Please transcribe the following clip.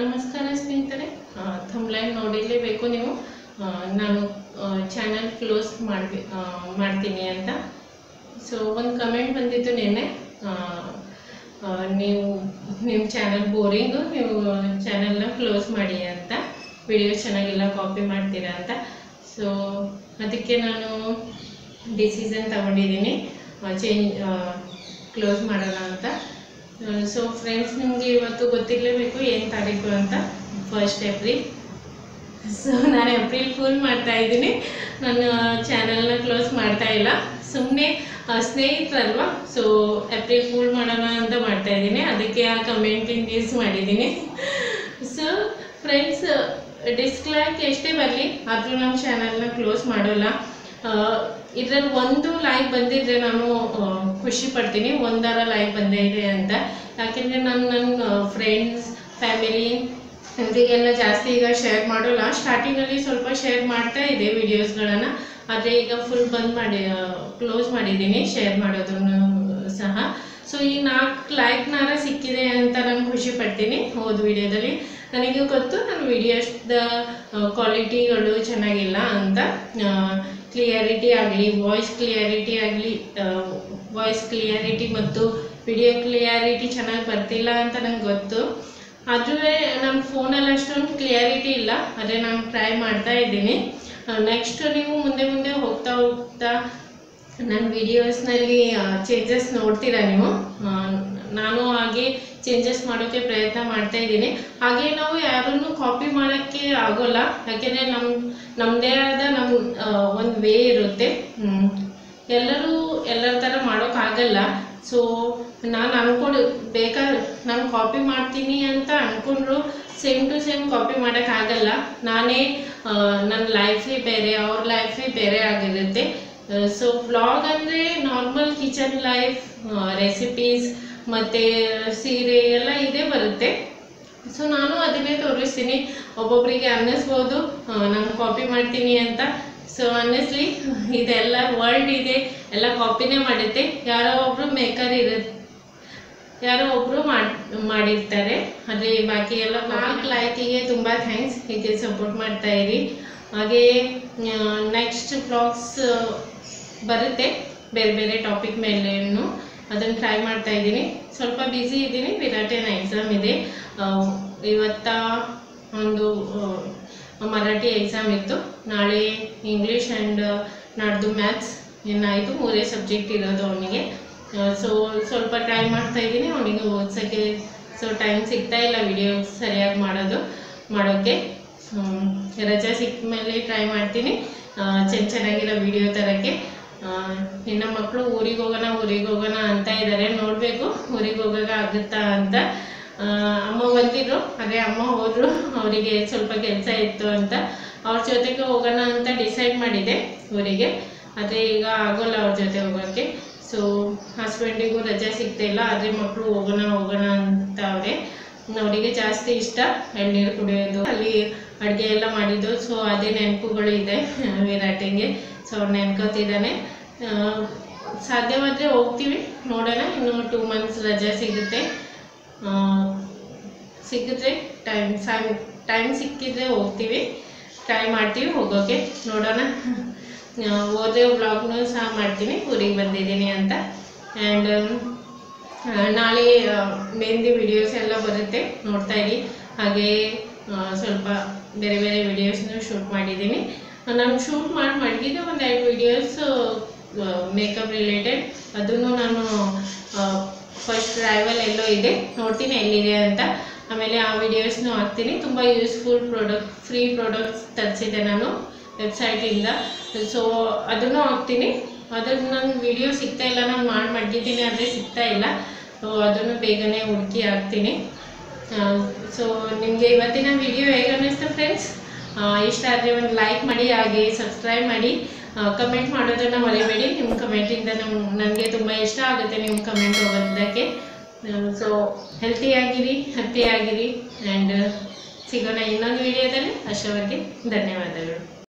ನಮಸ್ಕಾರ ಸ್ನೇಹಿತರೆ. ಥಂಬ್ಲೈನ್ ನೋಡಿರಲೇಬೇಕು ನೀವು. ನಾನು ಚಾನಲ್ ಕ್ಲೋಸ್ ಮಾಡ್ಬಿ ಮಾಡ್ತೀನಿ ಅಂತ. ಸೊ ಒಂದು ಕಮೆಂಟ್ ಬಂದಿತ್ತು ನಿನ್ನೆ. ನೀವು ನಿಮ್ಮ ಚಾನಲ್ ಬೋರಿಂಗು ನೀವು ಚಾನಲ್ನ ಕ್ಲೋಸ್ ಮಾಡಿ ಅಂತ. ವಿಡಿಯೋ ಚೆನ್ನಾಗಿಲ್ಲ ಕಾಪಿ ಮಾಡ್ತೀರಾ ಅಂತ. ಸೊ ಅದಕ್ಕೆ ನಾನು ಡಿಸಿಷನ್ ತಗೊಂಡಿದ್ದೀನಿ. ಚೇಂಜ್ ಕ್ಲೋಸ್ ಮಾಡೋಣ ಅಂತ. ಸೊ ಫ್ರೆಂಡ್ಸ್ ನಿಮಗೆ ಇವತ್ತು ಗೊತ್ತಿರಲೇಬೇಕು ಏನು ತಾರೀಕು ಅಂತ ಫಸ್ಟ್ ಏಪ್ರಿಲ್ ಸೊ ನಾನು ಏಪ್ರಿಲ್ ಫೂಲ್ ಮಾಡ್ತಾ ಇದ್ದೀನಿ. ನನ್ನ ಚಾನಲ್ನ ಕ್ಲೋಸ್ ಮಾಡ್ತಾ ಇಲ್ಲ. ಸುಮ್ಮನೆ ಸ್ನೇಹಿತರಲ್ವಾ? ಸೊ ಏಪ್ರಿಲ್ ಫುಲ್ ಮಾಡೋಣ ಅಂತ ಮಾಡ್ತಾ ಇದ್ದೀನಿ. ಅದಕ್ಕೆ ಆ ಕಮೆಂಟ್ ಯೂಸ್ ಮಾಡಿದ್ದೀನಿ. ಸೊ ಫ್ರೆಂಡ್ಸ್ ಡಿಸ್ಲೈಕ್ ಎಷ್ಟೇ ಬರಲಿ, ಆದರೂ ನಮ್ಮ ಚಾನಲ್ನ ಕ್ಲೋಸ್ ಮಾಡೋಲ್ಲ. ಇದರಲ್ಲಿ ಒಂದು ಲೈಕ್ ಬಂದಿದ್ರೆ ನಾನು ಖುಷಿ ಪಡ್ತೀನಿ. ಒಂದರ ಲೈಕ್ ಬಂದೇ ಇದೆ ಅಂತ. ಯಾಕೆಂದರೆ ನಾನು ನನ್ನ ಫ್ರೆಂಡ್ಸ್ ಫ್ಯಾಮಿಲಿ ಇವರಿಗೆಲ್ಲ ಜಾಸ್ತಿ ಈಗ ಶೇರ್ ಮಾಡೋಲ್ಲ. ಸ್ಟಾರ್ಟಿಂಗಲ್ಲಿ ಸ್ವಲ್ಪ ಶೇರ್ ಮಾಡ್ತಾ ಇದೆ ವಿಡಿಯೋಸ್ಗಳನ್ನು ಆದರೆ ಈಗ ಫುಲ್ ಬಂದ್ ಮಾಡಿ ಕ್ಲೋಸ್ ಮಾಡಿದ್ದೀನಿ ಶೇರ್ ಮಾಡೋದನ್ನು ಸಹ. ಸೊ ಈ ನಾಲ್ಕು ಲೈಕ್ನಾರ ಸಿಕ್ಕಿದೆ ಅಂತ ನಾನು ಖುಷಿ ಪಡ್ತೀನಿ ಹೋದ ವಿಡಿಯೋದಲ್ಲಿ ನನಗೆ ಗೊತ್ತು ನನ್ನ ವಿಡಿಯೋಸ್ದ ಕ್ವಾಲಿಟಿಗಳು ಚೆನ್ನಾಗಿಲ್ಲ ಅಂತ. ಕ್ಲಿಯರಿಟಿ ಆಗಲಿ ವಾಯ್ಸ್ ಕ್ಲಿಯರಿಟಿ ಆಗಲಿ ವಾಯ್ಸ್ ಕ್ಲಿಯರಿಟಿ ಮತ್ತು ವಿಡಿಯೋ ಕ್ಲಿಯರಿಟಿ ಚೆನ್ನಾಗಿ ಬರ್ತಿಲ್ಲ ಅಂತ ನಂಗೆ ಗೊತ್ತು. ಆದರೂ ನನ್ನ ಫೋನಲ್ಲಿ ಅಷ್ಟೊಂದು ಕ್ಲಿಯರಿಟಿ ಇಲ್ಲ, ಅದೇ ನಾನು ಟ್ರೈ ಮಾಡ್ತಾ ಇದ್ದೀನಿ. ನೆಕ್ಸ್ಟ್ ನೀವು ಮುಂದೆ ಮುಂದೆ ಹೋಗ್ತಾ ಹೋಗ್ತಾ ನನ್ನ ವಿಡಿಯೋಸ್ನಲ್ಲಿ ಚೇಂಜಸ್ ನೋಡ್ತೀರಾ ನೀವು? ನಾನು ಹಾಗೆ ಚೇಂಜಸ್ ಮಾಡೋಕ್ಕೆ ಪ್ರಯತ್ನ ಮಾಡ್ತಾ ಇದ್ದೀನಿ. ಹಾಗೆ ನಾವು ಯಾರನ್ನು ಕಾಪಿ ಮಾಡೋಕ್ಕೆ ಆಗೋಲ್ಲ. ಯಾಕೆಂದರೆ ನಮ್ಮ ನಮ್ಮದೇ ಆದ ನಮ್ಮ ಒಂದು ವೇ ಇರುತ್ತೆ. ಎಲ್ಲರೂ ಎಲ್ಲರ ಥರ ಮಾಡೋಕ್ಕಾಗಲ್ಲ ಸೊ ನಾನು ಅಂದ್ಕೊಂಡು ಬೇಕಾದ್ರೆ ನಾನು ಕಾಪಿ ಮಾಡ್ತೀನಿ ಅಂತ ಅಂದ್ಕೊಂಡ್ರು ಸೇಮ್ ಟು ಸೇಮ್ ಕಾಪಿ ಮಾಡೋಕ್ಕಾಗಲ್ಲ ನಾನೇ ನನ್ನ ಲೈಫೇ ಬೇರೆ, ಅವ್ರ ಲೈಫೇ ಬೇರೆ ಆಗಿರುತ್ತೆ. ಸೊ ಬ್ಲಾಗ್ ಅಂದರೆ ನಾರ್ಮಲ್ ಕಿಚನ್ ಲೈಫ್ ರೆಸಿಪೀಸ್ ಮತ್ತು ಸೀರೆ ಎಲ್ಲ ಇದೇ ಬರುತ್ತೆ. ಸೊ ನಾನು ಅದನ್ನೇ ತೋರಿಸ್ತೀನಿ. ಒಬ್ಬೊಬ್ಬರಿಗೆ ಅನ್ನಿಸ್ಬೋದು ನಾನು ಕಾಪಿ ಮಾಡ್ತೀನಿ ಅಂತ. ಸೊ ಅನ್ನಿಸ್ಲಿ ಇದೆಲ್ಲ ವರ್ಲ್ಡ್ ಇದೆ ಎಲ್ಲ ಕಾಪಿನೇ ಮಾಡುತ್ತೆ. ಯಾರೋ ಒಬ್ಬರು ಮೇಕರ್ ಇರುತ್ತೆ ಯಾರೋ ಒಬ್ಬರು ಮಾಡಿ ಮಾಡಿರ್ತಾರೆ. ಅದೇ ಬಾಕಿ ಎಲ್ಲ ನಾಲ್ಕು ಲೈಕಿಗೆ ತುಂಬ ಥ್ಯಾಂಕ್ಸ್ ಹೀಗೆ ಸಪೋರ್ಟ್ ಮಾಡ್ತಾ ಇರಿ. ಹಾಗೆಯೇ ನೆಕ್ಸ್ಟ್ ಬ್ಲಾಗ್ಸ್ ಬರುತ್ತೆ. ಬೇರೆ ಬೇರೆ ಟಾಪಿಕ್ ಮೇಲೇನು. ಅದನ್ನು ಟ್ರೈ ಮಾಡ್ತಾ ಇದ್ದೀನಿ. ಸ್ವಲ್ಪ ಬ್ಯುಸಿ ಇದ್ದೀನಿ. ವಿರಾಟೇನ ಎಕ್ಸಾಮ್ ಇದೆ. ಇವತ್ತ ಒಂದು ಮರಾಠಿ ಎಕ್ಸಾಮ್ ಇತ್ತು. ನಾಳೆ ಇಂಗ್ಲೀಷ್ ಆ್ಯಂಡ್ ನಾಡ್ದು ಮ್ಯಾಥ್ಸ್ ಏನಾಯಿತು ಮೂರೇ ಸಬ್ಜೆಕ್ಟ್ ಇರೋದು ಅವನಿಗೆ. ಸೊ ಸ್ವಲ್ಪ ಟ್ರೈ ಮಾಡ್ತಾ ಇದ್ದೀನಿ. ಅವನಿಗೆ ಓದ್ಸೋಕ್ಕೆ ಸೊ ಟೈಮ್ ಸಿಗ್ತಾ ಇಲ್ಲ ವಿಡಿಯೋ ಸರಿಯಾಗಿ ಮಾಡೋದು, ಮಾಡೋಕ್ಕೆ. ರಜಾ ಸಿಕ್ಕ ಮೇಲೆ ಟ್ರೈ ಮಾಡ್ತೀನಿ ಚೆನ್ನ ಚೆನ್ನಾಗಿರೋ ವಿಡಿಯೋ ತರೋಕ್ಕೆ. ಇನ್ನು ಮಕ್ಕಳು ಊರಿಗೆ ಹೋಗೋಣ ಊರಿಗೆ ಹೋಗೋಣ ಅಂತ ಇದ್ದಾರೆ ನೋಡಬೇಕು ಊರಿಗೆ ಹೋಗೋಕ ಆಗುತ್ತಾ ಅಂತ. ಅಮ್ಮ ಬಂದಿದ್ರು, ಅದೇ ಅಮ್ಮ ಹೋದ್ರು. ಅವರಿಗೆ ಸ್ವಲ್ಪ ಕೆಲಸ ಇತ್ತು ಅಂತ. ಅವ್ರ ಜೊತೆಗೆ ಹೋಗೋಣ ಅಂತ ಡಿಸೈಡ್ ಮಾಡಿದೆ ಊರಿಗೆ. ಆದರೆ ಈಗ ಆಗೋಲ್ಲ ಅವ್ರ ಜೊತೆ ಹೋಗೋಕ್ಕೆ ಸೊ ಹಸ್ಬೆಂಡಿಗೂ ರಜೆ ಸಿಗ್ತಾ ಇಲ್ಲ, ಆದರೆ ಮಕ್ಕಳು ಹೋಗೋಣ ಹೋಗೋಣ ಅಂತ ಅವರೇ. ಅವರಿಗೆ ಜಾಸ್ತಿ ಇಷ್ಟ ಎಳ್ನೀರು ಕುಡಿಯೋದು. ಅಲ್ಲಿ ಅಡುಗೆ ಎಲ್ಲ ಮಾಡಿದ್ದು. ಸೊ ಅದೇ ನೆನಪುಗಳು ಇದೆ ವಿರಾಟಿಗೆ. ಸೊ ನೆನ್ಕೋತಿದ್ದಾನೆ ಸಾಧ್ಯವಾದರೆ ಹೋಗ್ತೀವಿ. ನೋಡೋಣ. ಇನ್ನು ಟೂ ಮಂತ್ಸ್ ರಜೆ ಸಿಗುತ್ತೆ. ಸಿಕ್ಕಿದ್ರೆ ಟೈಮ್ ಸಾಯಂ ಟೈಮ್ ಸಿಕ್ಕಿದ್ರೆ ಹೋಗ್ತೀವಿ. ಟ್ರೈ ಮಾಡ್ತೀವಿ ಹೋಗೋಕ್ಕೆ ನೋಡೋಣ. ಹೋದ್ರೆ ಬ್ಲಾಗ್ನು ಸಹ ಮಾಡ್ತೀನಿ. ಊರಿಗೆ ಬಂದಿದ್ದೀನಿ ಅಂತ. ಆ್ಯಂಡ್ ನಾಳೆ ಮೆಹಂದಿ ವಿಡಿಯೋಸ್ ಎಲ್ಲ ಬರುತ್ತೆ. ನೋಡ್ತಾ ಇರಿ. ಹಾಗೆ ಸ್ವಲ್ಪ ಬೇರೆ ಬೇರೆ ವಿಡಿಯೋಸ್ನು ಶೂಟ್ ಮಾಡಿದ್ದೀನಿ. ನಾನು ಶೂಟ್ ಮಾಡಿ ಮಡಗಿದ್ದೆ ಒಂದು ಐದು ವಿಡಿಯೋಸ್ ಮೇಕಪ್ ರಿಲೇಟೆಡ್ ಅದನ್ನು ನಾನು ಫಸ್ಟ್ ಡ್ರೈವಲ್ ಎಲ್ಲೋ ಇದೆ. ನೋಡ್ತೀನಿ ಎಲ್ಲಿದೆ ಅಂತ. ಆಮೇಲೆ ಆ ವಿಡಿಯೋಸ್ನು ಹಾಕ್ತೀನಿ. ತುಂಬ ಯೂಸ್ಫುಲ್ ಪ್ರಾಡಕ್ಟ್ ಫ್ರೀ ಪ್ರಾಡಕ್ಟ್ಸ್ ತರಿಸಿದ್ದೆ ನಾನು. ವೆಬ್ಸೈಟಿಂದ ಸೊ ಅದನ್ನು ಹಾಕ್ತೀನಿ. ಅದನ್ನು ನನ್ನ ವಿಡಿಯೋ ಸಿಗ್ತಾ ಇಲ್ಲ. ನಾನು ಮಾಡಿ ಮಡಗಿದ್ದೀನಿ ಆದರೆ ಸಿಗ್ತಾ ಇಲ್ಲ. ಸೊ ಅದನ್ನು ಬೇಗನೆ ಹುಡುಕಿ ಹಾಕ್ತೀನಿ. ಸೊ ನಿಮಗೆ ಇವತ್ತಿನ ವಿಡಿಯೋ ಹೇಗೆ ಇಷ್ಟ ಆದರೆ ಒಂದು ಲೈಕ್ ಮಾಡಿ, ಹಾಗೆ ಸಬ್ಸ್ಕ್ರೈಬ್ ಮಾಡಿ. ಕಮೆಂಟ್ ಮಾಡೋದನ್ನು ಮರಿಬೇಡಿ. ನಿಮ್ಮ ಕಮೆಂಟಿಂದ ನಮ್ಮ ನನಗೆ ತುಂಬ ಇಷ್ಟ ಆಗುತ್ತೆ ನಿಮ್ಮ ಕಮೆಂಟ್ ಹೋಗೋದಕ್ಕೆ. ಸೊ ಹೆಲ್ತಿಯಾಗಿರಿ ಹ್ಯಾಪಿಯಾಗಿರಿ ಆ್ಯಂಡ್ ಸಿಗೋಣ ಇನ್ನೊಂದು ವಿಡಿಯೋದಲ್ಲಿ ಅಷ್ಟವರೆಗೆ ಧನ್ಯವಾದಗಳು.